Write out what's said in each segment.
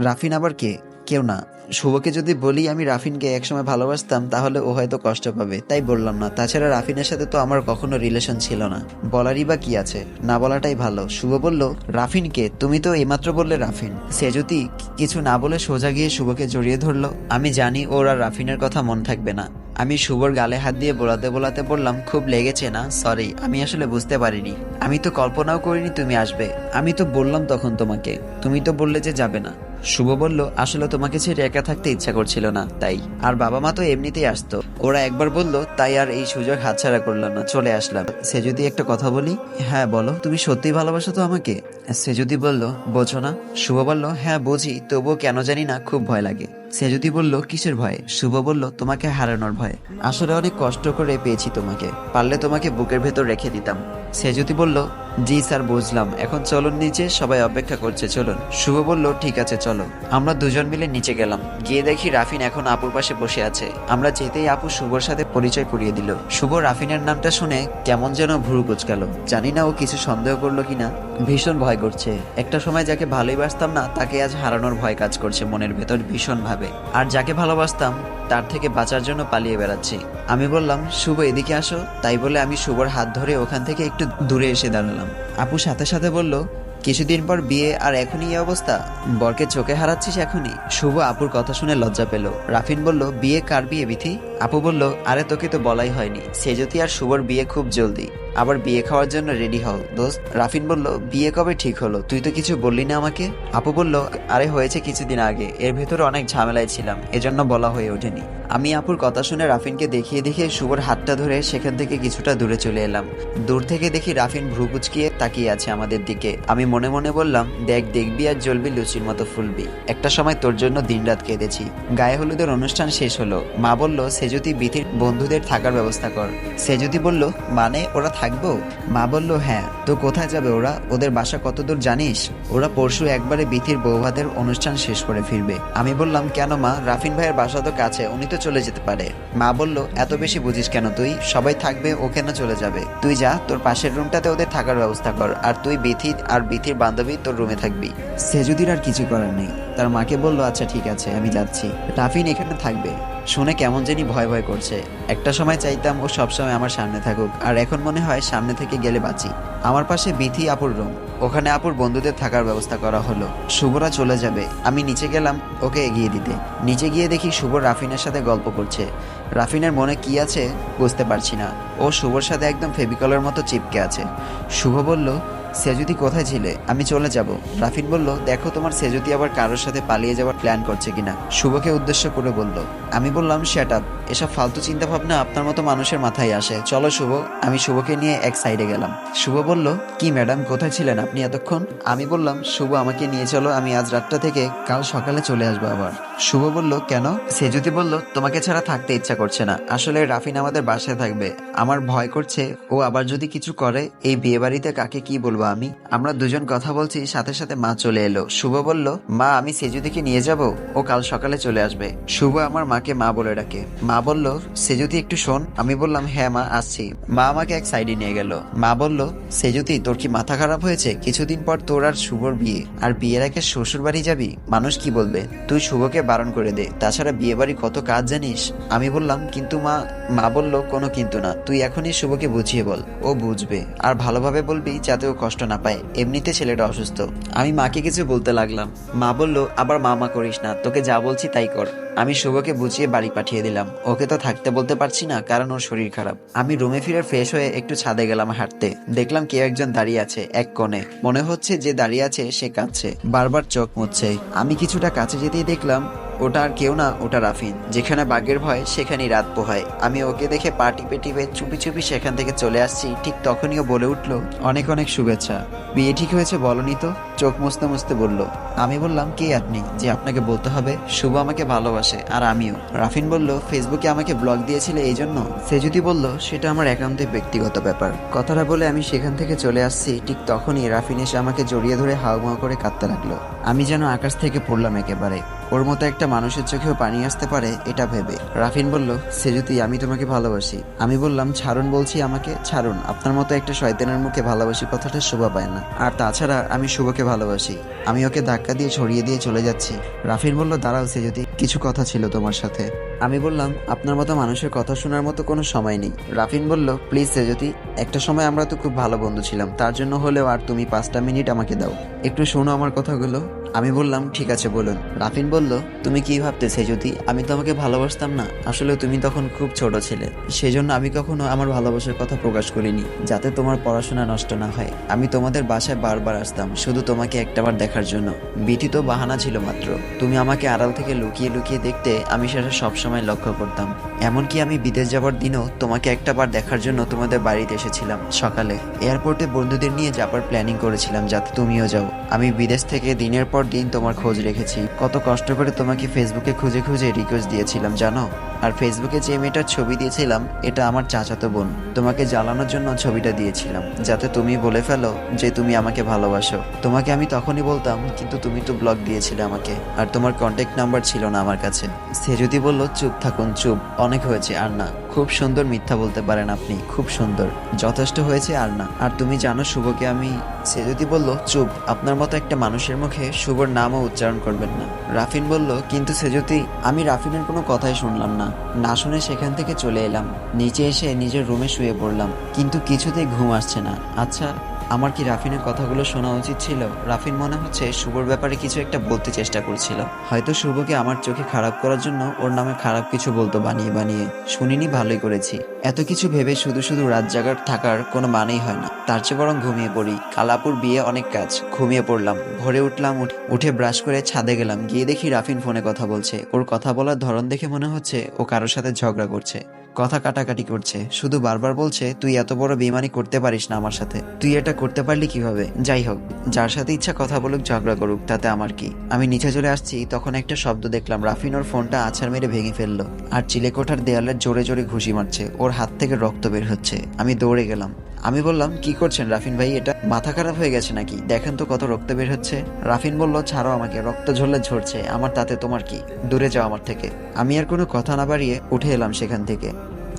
রাফিন আবার কে? কেউ না। শুভকে যদি বলি আমি রাফিনকে একসময় ভালোবাসতাম, তাহলে ও হয়তো কষ্ট পাবে। তাই বললাম না। তাছাড়া রাফিনের সাথে তো আমার কখনো রিলেশন ছিল না। বলারই বা কি আছে? না বলাটাই ভালো। শুভ বলল রাফিনকে তুমি তো এইমাত্র বললে রাফিন। সে যদি কিছু না বলে সোজা গিয়ে শুভকে জড়িয়ে ধরলো। আমি জানি ওর আর রাফিনের কথা মন থাকবে না। আমি শুভর গালে হাত দিয়ে বোলাতে বোলাতে বললাম, খুব লেগেছে না? সরি আমি আসলে বুঝতে পারিনি। আমি তো কল্পনাও করিনি তুমি আসবে। আমি তো বললাম তখন তোমাকে। তুমি তো বললে যে যাবে না। শুভ বলল, আসলে তোমাকে ছেড়ে একা থাকতে ইচ্ছা করছিল না, তাই। আর বাবা মা তো এমনিতেই আসতো। ওরা একবার বলল, তাই আর এই সুযোগ হাতছাড়া করল না, চলে আসলাম। সে যদি একটা কথা বলি হ্যাঁ বলো, তুমি সত্যিই ভালোবাসো তো আমাকে? সে যদি বলল, বোঝো না। শুভ বলল হ্যাঁ বুঝি, তবুও কেন জানি না, খুব ভয় লাগে। সে যদি বলল, কিসের ভয়? শুভ বলল, তোমাকে হারানোর ভয়। আসলে অনেক কষ্ট করে পেয়েছি তোমাকে। পারলে তোমাকে বুকের ভেতর রেখে দিতাম। সে যদি বলল, জি স্যার, বুঝলাম। এখন চলুন নিচে, সবাই অপেক্ষা করছে, চলুন। শুভ বলল, ঠিক আছে, চলো। আমরা দুজন মিলে নিচে গেলাম। গিয়ে দেখি রাফিন এখন আপুর পাশে বসে আছে। আমরা যেতেই আপু শুভর সাথে পরিচয় করিয়ে দিল। শুভ রাফিনের নামটা শুনে কেমন যেন ভুরু কুচকালো। জানি না ও কিছু সন্দেহ করল কিনা। ভীষণ ভয় করছে। একটা সময় যাকে ভালোই বাসতাম না, তাকে আজ হারানোর ভয় কাজ করছে মনের ভেতর ভীষণ ভাবে আর যাকে ভালোবাসতাম, তার থেকে বাঁচার জন্য পালিয়ে বেড়াচ্ছি। আমি বললাম, শুভ, এদিকে আসো। তাই বলে আমি শুভর হাত ধরে ওখান থেকে একটু দূরে এসে দাঁড়ালাম। আপু সাথে সাথে বলল, কিছুদিন পর বিয়ে, আর এখনই এই অবস্থা? বরকে চোখে হারাচ্ছিস এখনই? শুভ আপুর কথা শুনে লজ্জা পেল। রাফিন বলল, বিয়ে কার বিয়ে, বিথি? আপু বলল, আরে তোকে তো বলাই হয়নি। সেজতি আর শুভর বিয়ে খুব জলদি। আবার বিয়ে খাওয়ার জন্য রেডি হও, দোস্ত। রাফিন বলল, বিয়ে কবে ঠিক হলো? তুই তো কিছু বললি না আমাকে? আপু বলল, আরে হয়েছে কিছুদিন আগে। এর ভেতরে অনেক ঝামেলায় ছিলাম, এজন্য বলা হয়ে ওঠেনি। আমি আপুর কথা শুনে রাফিনকে দেখিয়ে দেখিয়ে শুভর হাতটা ধরে সেখান থেকে কিছুটা দূরে চলে এলাম। দূর থেকে দেখি রাফিন ভ্রু কুচকিয়ে তাকিয়ে আছে আমাদের দিকে। আমি মনে মনে বললাম, দেখ, দেখবি আর জ্বলবি লুচির মতো ফুলবি। একটা সময় তোর জন্য দিনরাত কেঁদেছি। গায়ে হলুদের অনুষ্ঠান শেষ হলো। মা বলল সে যদি বিথির বন্ধুদের থাকার ব্যবস্থা কর। সে যদি বলল মানে ওরা থাকব? মা বলল হ্যাঁ। তো কোথায় যাবে ওরা? ওদের বাসা কতদূর জানিস? ওরা পরশু একবারে বিথির বৌভাতের অনুষ্ঠান শেষ করে ফিরবে। আমি বললাম, কেন মা? রাফিন ভাইয়ের বাসা তো কাছে, উনি তো চলে যেতে পারে। মা বলল, এত বেশি বুঝিস কেন তুই? সবাই থাকবে, ও কেন চলে যাবে? তুই যা, তোর পাশের রুমটাতে ওদের থাকার ব্যবস্থা কর, আর তুই বিথি আর বিথির বান্ধবী তোর রুমে থাকবি। সেজুদির আর কিছু করার নেই। তার মাকে বলল আচ্ছা ঠিক আছে, আমি যাচ্ছি। রাফিন এখানে থাকবে। শুনে কেমন জানি ভয় ভয় করছে। একটা সময় চাইতাম ও সবসময় আমার সামনে থাকুক, আর এখন মনে হয় সামনে থেকে গেলে বাঁচি। আমার পাশে বিথি আপুর রুম ওখানে আপুর বন্ধুদের থাকার ব্যবস্থা করা হলো। শুভরা চলে যাবে। আমি নিচে গেলাম ওকে এগিয়ে দিতে। নিচে গিয়ে দেখি শুভ রাফিনের সাথে গল্প করছে। রাফিনের মনে কি আছে বুঝতে পারছি না। ও শুভর সাথে একদম ফেবিকলের মতো চিপকে আছে। শুভ বলল সেজুতি কোথায় ছিলে? আমি চলে যাব। রাফিন বলল, দেখো তোমার সেজুতি আবার কারোর সাথে পালিয়ে যাওয়ার প্ল্যান করছে কিনা? শুভকে উদ্দেশ্য করে বলল, আমি বললাম শ্যাট আপ এসব ফালতু চিন্তা ভাবনা আপনার মতো মানুষের মাথায় আসে। চলো শুভ, আমি শুভকে নিয়ে এক সাইডে গেলাম। শুভ বলল, কি ম্যাডাম কোথায় ছিলেন আপনি এতক্ষণ? আমি বললাম, শুভ আমাকে নিয়ে চলো, আমি আজ রাতটা থেকে কাল সকালে চলে আসব আবার। শুভ বলল, কেন? সেজুতি বলল, তোমাকে ছাড়া থাকতে ইচ্ছা করছে না। আসলে রাফিন আমাদের বাসায় থাকবে। আমার ভয় করছে, ও আবার যদি কিছু করে, এই বিয়ে বাড়িতে কাকে কি বলব আমি? আমরা দুজন কথা বলছি, সাথে সাথে মা চলে এলো। শুভ বলল, মা, আমি সেজুদিকে নিয়ে যাব। ও কাল সকালে চলে আসবে। শুভ আমার মাকে মা বলে ডাকে। মা বলল, সেজুতি, একটু শোন। আমি বললাম হ্যাঁ মা, আসছি। মা আমাকে এক সাইডে নিয়ে গেল। মা বলল, সেজুতি, তোর কি মাথা খারাপ হয়েছে? কিছুদিন পর তোর আর শুভর বিয়ে। আর বিয়ের আগে শ্বশুর বাড়ি যাবি? মানুষ কি বলবে? তুই শুভকে বারণ করে দে। তাছাড়া বিয়ে বাড়ি কত কাজ জানিস? আমি বললাম, কিন্তু মা মা বলল, কোনো কিন্তু না। তুই এখনই শুভকে বুঝিয়ে বল। ও বুঝবে। আর ভালোভাবে বলবি যাতে ও কষ্ট না পায়। এমনিতে ছেলেটা অসুস্থ। আমি মাকে কিছু বলতে লাগলাম। মা বলল, আবার মামা করিস না। তোকে যা বলছি তাই কর। আমি শুভকে বুঝিয়ে বাড়ি পাঠিয়ে দিলাম। ওকে তো থাকতে বলতে পারছি না, কারণ ওর শরীর খারাপ। আমি রুমে ফিরে ফ্রেশ হয়ে একটু ছাদে গেলাম হাঁটতে। দেখলাম কেউ একজন দাঁড়িয়ে আছে, এক কোণে। মনে হচ্ছে যে দাঁড়িয়ে আছে, সে কাঁদছে। বারবার চোখ মুচ্ছে আমি কিছুটা কাছে যেতেই দেখলাম ওটা আর কেউ না, ওটা রাফিন। যেখানে বাঘের ভয়, সেখানেই রাত পোহায়। আমি ওকে দেখে পা টিপে টিপে চুপি চুপি সেখান থেকে চলে আসছি। ঠিক তখনই ও বলে উঠল, অনেক অনেক শুভেচ্ছা। বিয়ে ঠিক হয়েছে বলনি তো? চোখ মুছতে মুছতে বলল, আমি বললাম কে আপনি? যে আপনাকে বলতে হবে? শুভ আমাকে ভালোবাসে, আর আমিও। রাফিন বলল, ফেসবুকে আমাকে ব্লগ দিয়েছিলে এই জন্য? সে যদি বলল, সেটা আমার একান্তে ব্যক্তিগত ব্যাপার। কথাটা বলে আমি সেখান থেকে চলে আসছি। ঠিক তখনই রাফিন এসে আমাকে জড়িয়ে ধরে হাওয়া করে কাঁদতে লাগল। আমি যেন আকাশ থেকে পড়লাম একেবারে। ওর মতো একটা মানুষের চোখেও পানি আসতে পারে, এটা ভেবে। রাফিন বলল সেজুতি আমি তোমাকে ভালোবাসি। আমি বললাম, ছাড়ুন বলছি আমাকে, ছাড়ুন। আপনার মতো একটা শয়তানের মুখে ভালোবাসি কথাটা শোভা পায় না। আর তাছাড়া আমি শুভকে ভালোবাসি। আমি ওকে ধাক্কা দিয়ে ছড়িয়ে দিয়ে চলে যাচ্ছি। রাফিন বলল, দাঁড়াও সে যদি কিছু কথা ছিল তোমার সাথে। আমি বললাম, আপনার মতো মানুষের কথা শোনার মতো কোনো সময় নেই। রাফিন বলল, প্লিজ সে যদি একটা সময় আমরা তো খুব ভালো বন্ধু ছিলাম। তার জন্য হলেও আর তুমি পাঁচটা মিনিট আমাকে দাও। একটু শোনো আমার কথাগুলো। আমি বললাম, ঠিক আছে, বলুন। রাফিন বলল, তুমি কি ভাবতেছে যদি আমি তোমাকে ভালোবাসতাম না? আসলে তুমি তখন খুব ছোট ছিলে। সেই জন্য আমি কখনো আমার ভালোবাসার কথা প্রকাশ করিনি, যাতে তোমার পড়াশোনা নষ্ট না হয়। আমি তোমাদের বাসায় বারবার আসতাম, শুধু তোমাকে একটাবার দেখার জন্য। বিটি তো বাহানা ছিল মাত্র। তুমি আমাকে আড়াল থেকে লুকিয়ে লুকিয়ে দেখতে আমি সেটা সবসময় লক্ষ্য করতাম। এমনকি আমি বিদেশ যাবার দিনও তোমাকে একটাবার দেখার জন্য তোমাদের বাড়িতে এসেছিলাম সকালে। এয়ারপোর্টে বন্ধুদের নিয়ে যাবার প্ল্যানিং করেছিলাম, যাতে তুমিও যাও। আমি বিদেশ থেকে দিনের পর দিন তোমার খোঁজ রেখেছি। কত কষ্ট করে তোমাকে ফেসবুকে খুঁজে খুঁজে রিকোয়েস্ট দিয়েছিলাম, জানো? আর ফেসবুকে যে মেয়েটার ছবি দিয়েছিলাম, এটা আমার চাচাতো বোন। তোমাকে জ্বালানোর জন্য ছবিটা দিয়েছিলাম, যাতে তুমি বলে ফেলো যে তুমি আমাকে ভালোবাসো। তোমাকে আমি তখনই বলতাম, কিন্তু তুমি তো ব্লগ দিয়েছিলে আমাকে, আর তোমার কন্ট্যাক্ট নাম্বার ছিল না আমার কাছে। সে যদি বলল, চুপ থাকুন, চুপ, অনেক হয়েছে, আর না। খুব সুন্দর মিথ্যা বলতে পারেন আপনি, খুব সুন্দর। যথেষ্ট হয়েছে আর না। আর তুমি জানো শুভকে আমি, সে যদি বলল, চুপ, আপনার মতো একটা মানুষের মুখে শুভর নামও উচ্চারণ করবেন না। রাফিন বলল, কিন্তু সে যদি আমি রাফিনের কোনো কথাই শুনলাম না। না শুনে সেখান থেকে চলে এলাম। নিচে এসে নিজের রুমে শুয়ে পড়লাম। কিন্তু কিছুতেই ঘুম আসছে না। আচ্ছা আমার কি রাফিনের কথাগুলো শোনা উচিত ছিল? রাফিন মনে হচ্ছে শুভর ব্যাপারে কিছু একটা বলতে চেষ্টা করছিল। হয়তো শুভকে আমার চোখে খারাপ করার জন্য ওর নামে খারাপ কিছু বলতো বানিয়ে বানিয়ে। শুনিনি, ভালোই করেছি। এত কিছু ভেবে শুধু শুধু রাত জাগার থাকার কোনো মানেই হয় না। তার চেয়ে বরং ঘুমিয়ে পড়ি। কালাপুর বিয়ে অনেক কাজ। ঘুমিয়ে পড়লাম। ভোরে উঠলাম, উঠ- ব্রাশ করে ছাদে গেলাম। গিয়ে দেখি রাফিন ফোনে কথা বলছে। ওর কথা বলার ধরন দেখে মনে হচ্ছে ও কারোর সাথে ঝগড়া করছে। কথা কাটাকাটি করছে। শুধু বারবার বলছে, তুই এত বড় বেমানি করতে পারিস না আমার সাথে। তুই এটা করতে পারলি কীভাবে? যাই হোক, যার সাথে ইচ্ছা কথা বলুক, ঝগড়া করুক, তাতে আমার কি? আমি নিচে চলে আসছি, তখন একটা শব্দ দেখলাম রাফিন ওর ফোনটা আছাড় মেরে ভেঙে ফেলল। আর চিলেকোঠার দেয়ালের জোরে জোরে ঘুষি মারছে, ওর হাত থেকে রক্ত বের হচ্ছে। আমি দৌড়ে গেলাম। আমি বললাম, কি করছেন রাফিন ভাই, এটা মাথা খারাপ হয়ে গেছে নাকি? দেখেন তো কত রক্ত বের হচ্ছে। রাফিন বলল, ছাড়ো আমাকে, রক্ত ঝরলে ঝরছে, আমার তাতে তোমার কি? দূরে যাও আমার থেকে। আমি আর কোনো কথা না বাড়িয়ে উঠে এলাম সেখান থেকে।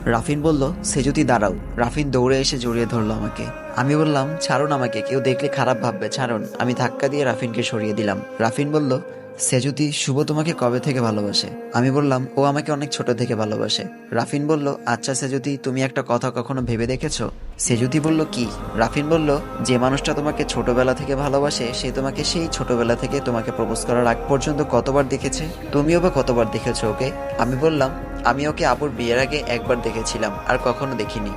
রাফিন বলল, সে যদি দাঁড়াও। রাফিন দৌড়ে এসে জড়িয়ে ধরলো আমাকে। আমি বললাম, ছাড়ুন আমাকে, কেউ দেখলে খারাপ ভাববে, ছাড়ুন। আমি ধাক্কা দিয়ে রাফিনকে সরিয়ে দিলাম। রাফিন বলল, সে যদি শুভ তোমাকে কবে থেকে ভালোবাসে? আমি বললাম, ও আমাকে অনেক ছোট থেকে ভালোবাসে। রাফিন বলল আচ্ছা সে যদি তুমি একটা কথা কখনো ভেবে দেখেছ? সে যদি বলল, কি? রাফিন বলল, যে মানুষটা তোমাকে ছোটবেলা থেকে ভালোবাসে, সে তোমাকে সেই ছোটবেলা থেকে তোমাকে প্রপোজ করার আগ পর্যন্ত কতবার দেখেছে? তুমিও বা কতবার দেখেছ ওকে? আমি বললাম আমি ওকে আপুর বিয়ের আগে একবার দেখেছিলাম, আর কখনো দেখিনি।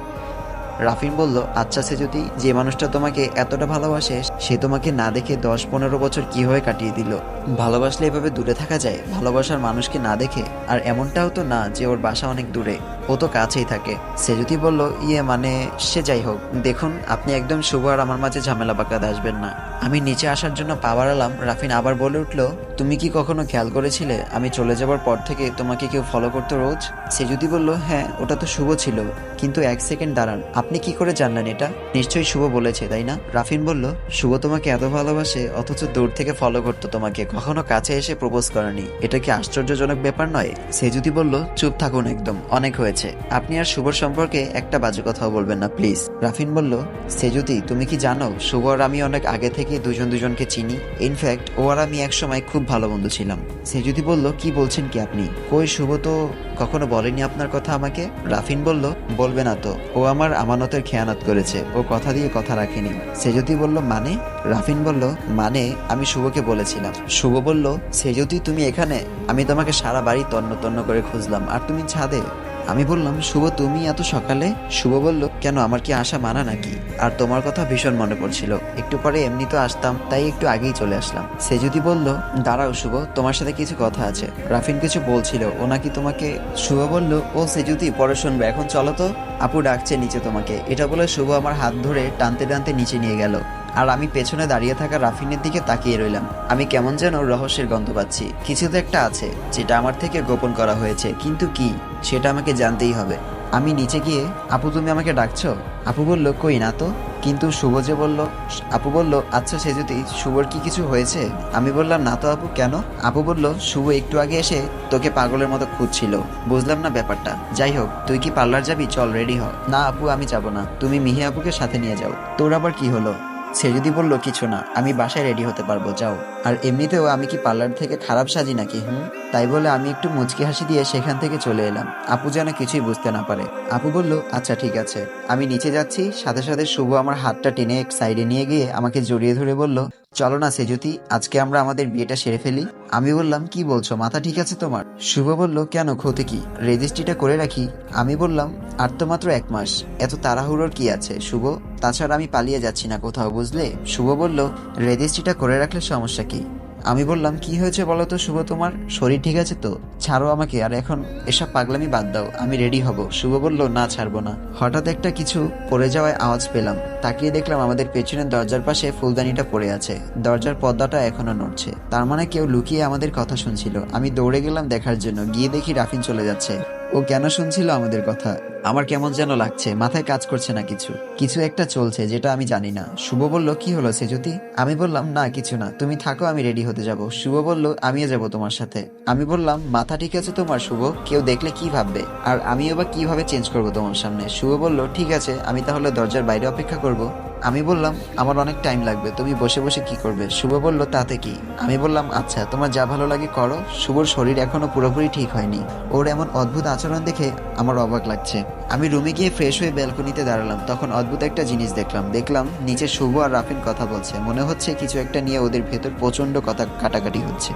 রাফিন বলল আচ্ছা সে যদি যে মানুষটা তোমাকে এতটা ভালোবাসে, সে তোমাকে না দেখে দশ পনেরো বছর কীভাবে কাটিয়ে দিল? ভালোবাসলে এভাবে দূরে থাকা যায়? ভালোবাসার মানুষকে না দেখে? আর এমনটাও তো না যে ওর বাসা অনেক দূরে। ও তো কাছেই থাকে। সে যদি বলল ইয়ে মানে সে যাই হোক, দেখুন, আপনি একদম শুভ আর আমার মাঝে ঝামেলা পাকাতে আসবেন না। আমি নিচে আসার জন্য পা বাড়ালাম রাফিন আবার বলে উঠল, তুমি কি কখনো খেয়াল করেছিলে, আমি চলে যাবার পর থেকে তোমাকে কেউ ফলো করতো রোজ? সে যদি বলল হ্যাঁ ওটা তো শুভ ছিল, কিন্তু এক সেকেন্ড দাঁড়ান, আপনি কি করে জানলেন এটা? নিশ্চয়ই শুভ বলেছে, তাই না? রাফিন বলল, শুভ তোমাকে এত ভালোবাসে, অথচ দূর থেকে ফলো করতো তোমাকে, কখনো কাছে এসে প্রপোজ করেনি। এটা কি আশ্চর্যজনক ব্যাপার নয়? সে যদি বলল, চুপ থাকুন একদম, অনেক হয়েছে। আপনি আর শুভর সম্পর্কে একটা বাজে কথাও বলবেন না, প্লিজ। রাফিন বলল সে যদি তুমি কি জানো, শুভ আর আমি অনেক আগে থেকে দুজন দুজনকে চিনি। ইনফ্যাক্ট ও আর আমি একসময় খুব ভালো বন্ধু ছিলাম। সে যদি বলল, কি বলছেন কি আপনি? কই, শুভ তো কখনো বলেনি আপনার কথা আমাকে? রাফিন বলল, বলবে না তো। ও আমার আমানতের খেয়ানত করেছে। ও কথা দিয়ে কথা রাখেনি। সে যদি বলল মানে? রাফিন বলল মানে আমি শুভকে বলেছিলাম। শুভ বলল সে যদি তুমি এখানে? আমি তোমাকে সারা বাড়ি তন্ন তন্ন করে খুঁজলাম। আর তুমি ছাদে? আমি বললাম, শুভ তুমি এত সকালে? শুভ বলল, কেন, আমার কি আশা মানা নাকি? আর তোমার কথা ভীষণ মনে পড়ছিল। একটু পরে এমনি তো আসতাম, তাই একটু আগেই চলে আসলাম। সে যদি বলল, দাঁড়াও শুভ, তোমার সাথে কিছু কথা আছে। রাফিন কিছু বলছিল, ও নাকি তোমাকে শুভ বলল, ও সে যদি পরে শুনবে। এখন চলো তো। আপু ডাকছে নিচে তোমাকে। এটা বলে শুভ আমার হাত ধরে টানতে টানতে নিচে নিয়ে গেল। আর আমি পেছনে দাঁড়িয়ে থাকা রাফিনের দিকে তাকিয়ে রইলাম। আমি কেমন যেন রহস্যের গন্ধ পাচ্ছি। কিছু তো একটা আছে, যেটা আমার থেকে গোপন করা হয়েছে। কিন্তু কি? সেটা আমাকে জানতেই হবে। আমি নিচে গিয়ে, আপু, তুমি আমাকে ডাকছো? আপু বলল, কই না তো? কিন্তু শুভ যে বলল, আপু বলল আচ্ছা সে যদি শুভর কি কিছু হয়েছে? আমি বললাম, না তো আপু, কেন? আপু বলল, শুভ একটু আগে এসে তোকে পাগলের মতো খুঁজছিল। বুঝলাম না ব্যাপারটা। যাই হোক, তুই কি পার্লার যাবি? চল, রেডি হ। না আপু, আমি যাব না। তুমি মিহি আপুকে সাথে নিয়ে যাও। তোর আবার কি হলো? সে যদি বলল, কিছু না, আমি বাসায় রেডি হতে পারব, যাও। আর এমনিতেও আমি কি পার্লার থেকে খারাপ সাজি নাকি, হুম? তাই বলে আমি একটু মুচকি হাসি দিয়ে সেখান থেকে চলে এলাম। আপু যেন কিছুই বুঝতে না পারে। আপু বলল আচ্ছা ঠিক আছে। আমি নিচে যাচ্ছি, সাথে সাথে শুভ আমার হাতটা টেনে এক সাইডে নিয়ে গিয়ে আমাকে জড়িয়ে ধরে বলল, চলো না সেজুতি, আজকে আমরা আমাদের বিয়েটা সেরে ফেলি। আমি বললাম, কি বলছো? মাথা ঠিক আছে তোমার? শুভ বলল, কেন? ক্ষতি কি? রেজিস্ট্রিটা করে রাখি? আমি বললাম, আর তো মাত্র এক মাস। এত তাড়াহুড়োর কি আছে? শুভ, তাছাড়া আমি পালিয়ে যাচ্ছি না কোথাও, বুঝলে? শুভ বলল, রেজিস্ট্রিটা করে রাখলে সমস্যা কি? আমি বললাম, কি হয়েছে বলো তো শুভ তোমার? শরীর ঠিক আছে তো? ছাড়ো আমাকে, আর এখন এসব পাগলামি বাদ দাও। আমি রেডি হব। শুভ বলল, না, ছাড়বো না। হঠাৎ একটা কিছু পড়ে যাওয়ায় আওয়াজ পেলাম। তাকিয়ে দেখলাম আমাদের পেছনের দরজার পাশে ফুলদানিটা পড়ে আছে। দরজার পর্দাটা এখনও নড়ছে। তার মানে কেউ লুকিয়ে আমাদের কথা শুনছিল। আমি দৌড়ে গেলাম দেখার জন্য। গিয়ে দেখি রাফিন চলে যাচ্ছে। ও কেন শুনছিল আমাদের কথা? আমার কেমন যেন লাগছে, মাথায় কাজ করছে না কিছু। কিছু একটা চলছে যেটা আমি জানি না। শুভ বলল, কি হলো সে সেজুতি? আমি বললাম, না, কিছু না। তুমি থাকো, আমি রেডি হতে যাব। শুভ বলল, আমিও যাব তোমার সাথে। আমি বললাম, মাথা ঠিক আছে তোমার, শুভ? কেউ দেখলে কি ভাববে? আর আমিও বা কীভাবে চেঞ্জ করব তোমার সামনে? শুভ বলল, ঠিক আছে, আমি তাহলে দরজার বাইরে অপেক্ষা করব। আমি বললাম, আমার অনেক টাইম লাগবে, তুমি বসে বসে কি করবে? শুভ বলল, তাতে কি? আমি বললাম আচ্ছা তোমার যা ভালো লাগে করো। শুভর শরীর এখনও পুরোপুরি ঠিক হয়নি। ওর এমন অদ্ভুত আচরণ দেখে আমার অবাক লাগছে। আমি রুমে গিয়ে ফ্রেশ হয়ে ব্যালকনিতে দাঁড়ালাম। তখন অদ্ভুত একটা জিনিস দেখলাম। দেখলাম, নিচে শুভ আর রাফিন কথা বলছে। মনে হচ্ছে কিছু একটা নিয়ে ওদের ভেতর প্রচণ্ড কথা কাটাকাটি হচ্ছে।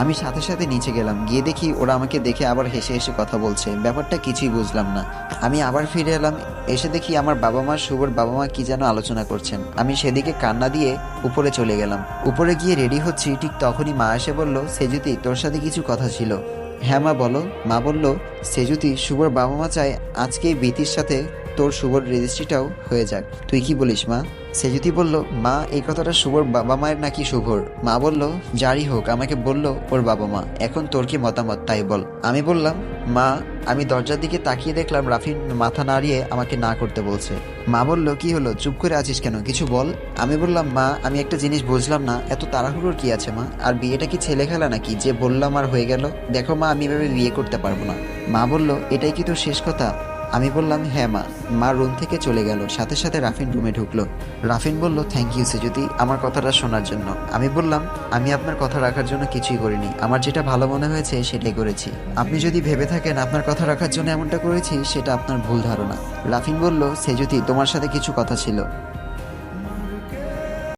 আমি সাথে সাথে নিচে গেলাম। গিয়ে দেখি ওরা আমাকে দেখে আবার হেসে হেসে কথা বলছে। ব্যাপারটা কিছুই বুঝলাম না। আমি আবার ফিরে এলাম। এসে দেখি আমার বাবা মা, শুভর বাবা মা কি যেন আলোচনা করছেন। আমি সেদিকে কান্না দিয়ে উপরে চলে গেলাম। উপরে গিয়ে রেডি হচ্ছি। ঠিক তখনই মা এসে বলল, সেজুতি, তোর সাথে কিছু কথা ছিল। হ্যাঁ মা, বলো। মা বলল, সেজুতি, শুভর বাবা মা চায় আজকেই বিতির সাথে তোর শুভর রেজিস্ট্রিটাও হয়ে যাক। তুই কি বলিস, মা? সেজুতি বলল, মা, এই কথাটা শুভর বাবা মায়ের নাকি শুভর মা বলল, যারই হোক, আমাকে বলল ওর বাবা মা। এখন তোর কি মতামত, তাই বল। আমি বললাম, মা, আমি দরজার দিকে তাকিয়ে দেখলাম রাফিন মাথা নাড়িয়ে আমাকে না করতে বলছে। মা বলল, কি হলো? চুপ করে আছিস কেন? কিছু বল। আমি বললাম, মা, আমি একটা জিনিস বুঝলাম না। এত তাড়াহুড়োর কি আছে, মা? আর বিয়েটা কি ছেলে খেলা নাকি? যে বললাম আর হয়ে গেল? দেখো, মা, আমি এভাবে বিয়ে করতে পারব না। মা বলল, এটাই কি তোর শেষ কথা? আমি বললাম হ্যাঁ মা। মা রুম থেকে চলে গেল। সাথে সাথে রাফিন রুমে ঢুকলো। রাফিন বলল থ্যাংক ইউ সেজুতি, আমার কথাটা শোনার জন্য। আমি বললাম, আমি আপনার কথা রাখার জন্য কিছুই করিনি। আমার যেটা ভালো মনে হয়েছে, সেটাই করেছি। আপনি যদি ভেবে থাকেন আপনার কথা রাখার জন্য এমনটা করেছি, সেটা আপনার ভুল ধারণা। রাফিন বলল, সেজুতি, তোমার সাথে কিছু কথা ছিল।